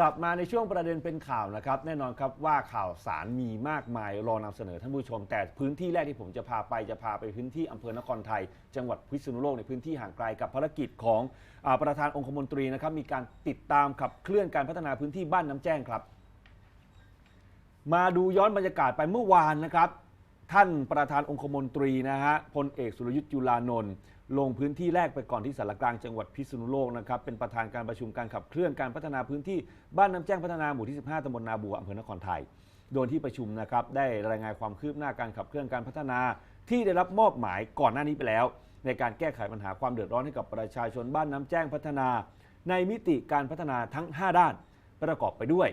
กลับมาในช่วงประเด็นเป็นข่าวนะครับ แน่นอนครับว่าข่าวสารมีมากมายรอนำเสนอท่านผู้ชม แต่พื้นที่แรกที่ผมจะพาไปจะพาไปพื้นที่อำเภอนครไทย จังหวัดพิษณุโลกในพื้นที่ห่างไกลกับภารกิจของอประธานองคมนตรีนะครับมีการติดตามขับเคลื่อนการพัฒนาพื้นที่บ้านน้ำแจ้งครับ มาดูย้อนบรรยากาศไปเมื่อวานนะครับ ท่านประธานองคมนตรีนะฮะพลเอกสุรยุทธ์จุลานนท์ลงพื้นที่แรกไปก่อนที่สารกลางจังหวัดพิษณุโลกนะครับเป็นประธานการประชุมการขับเคลื่อนการพัฒนาพื้นที่บ้านน้ำแจ้งพัฒนาหมู่ที่ 15ตำบลนาบัวอำเภอนครไทย โดยที่ประชุมนะครับได้รายงานความคืบหน้าการขับเคลื่อนการพัฒนา ที่ได้รับมอบหมายก่อนหน้านี้ไปแล้ว ในการแก้ไขปัญหาความเดือดร้อนให้กับประชาชนบ้านน้ำแจ้งพัฒนา ในมิติการพัฒนาทั้ง 5 ด้านประกอบไปด้วย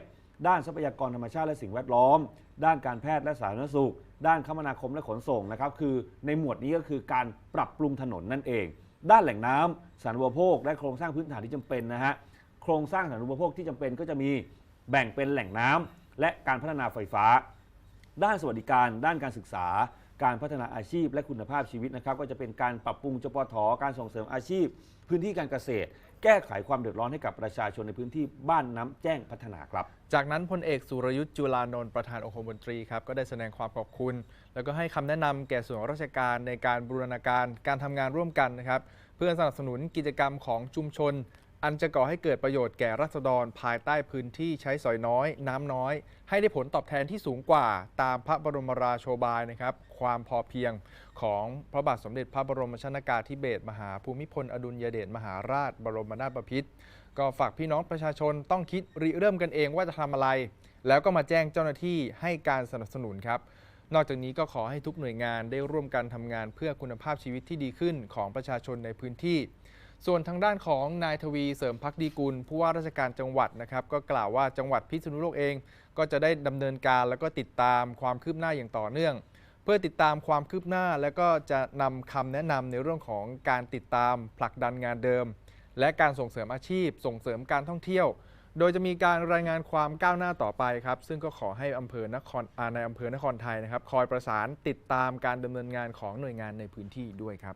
ด้านทรัพยากรธรรมชาติและสิ่งแวดล้อม ด้านการแพทย์และสาธารณสุข ด้านคมนาคมและขนส่งนะครับคือในหมวดนี้ก็คือการปรับปรุงถนนนั่นเอง ด้านแหล่งน้ำสาธารณูปโภค และโครงสร้างพื้นฐานที่จำเป็นนะฮะโครงสร้างสาธารณูปโภคที่จำเป็นก็จะมีแบ่งเป็นแหล่งน้ำและการพัฒนาไฟฟ้า ด้านสวัสดิการ ด้านการศึกษา การพัฒนาอาชีพ และคุณภาพชีวิตนะครับก็จะเป็นการปรับปรุงจปทการส่งเสริมอาชีพ พื้นที่การเกษตร แก้ไขความเดือดร้อนให้กับประชาชนในพื้นที่บ้านน้ำแจ้งพัฒนาครับ จากนั้นพลเอกสุรยุทธ์จุลานนท์ประธานองคมนตรีครับก็ได้แสดงความขอบคุณ แล้วก็ให้คำแนะนำแก่ส่วนราชการในการบูรณาการการทำงานร่วมกันนะครับเพื่อสนับสนุนกิจกรรมของชุมชน อันจะก่อให้เกิดประโยชน์แก่รัษฎรภายใต้พื้นที่ใช้สอยน้อย น้ำน้อย ให้ได้ผลตอบแทนที่สูงกว่า ตามพระบรมราโชบายนะครับ ความพอเพียงของพระบาทสมเด็จพระบรมชนากาธิเบศรมหาภูมิพลอดุลยเดชมหาราช บรมนาถบพิตรก็ฝากพี่น้องประชาชนต้องคิดริเริ่มกันเองว่าจะทำอะไร แล้วก็มาแจ้งเจ้าหน้าที่ให้การสนับสนุนครับนอกจากนี้ก็ขอให้ทุกหน่วยงานได้ร่วมกันทำงานเพื่อคุณภาพชีวิตที่ดีขึ้นของประชาชนในพื้นที่ ส่วนทางด้านของนายทวีเสริมพักดีกุลผู้ว่าราชการจังหวัดนะครับก็กล่าวว่าจังหวัดพิษณุโลกเอง ก็จะได้ดำเนินการแล้วก็ติดตามความคืบหน้าอย่างต่อเนื่อง เพื่อติดตามความคืบหน้าแล้วก็จะนำคำแนะนำในเรื่องของการติดตามผลักดันงานเดิม และการส่งเสริมอาชีพ ส่งเสริมการท่องเที่ยว โดยจะมีการรายงานความก้าวหน้าต่อไปครับซึ่งก็ขอให้อำเภอนครในอำเภอนครไทยนะครับคอยประสานติดตามการดำเนินงานของหน่วยงานในพื้นที่ด้วยครับ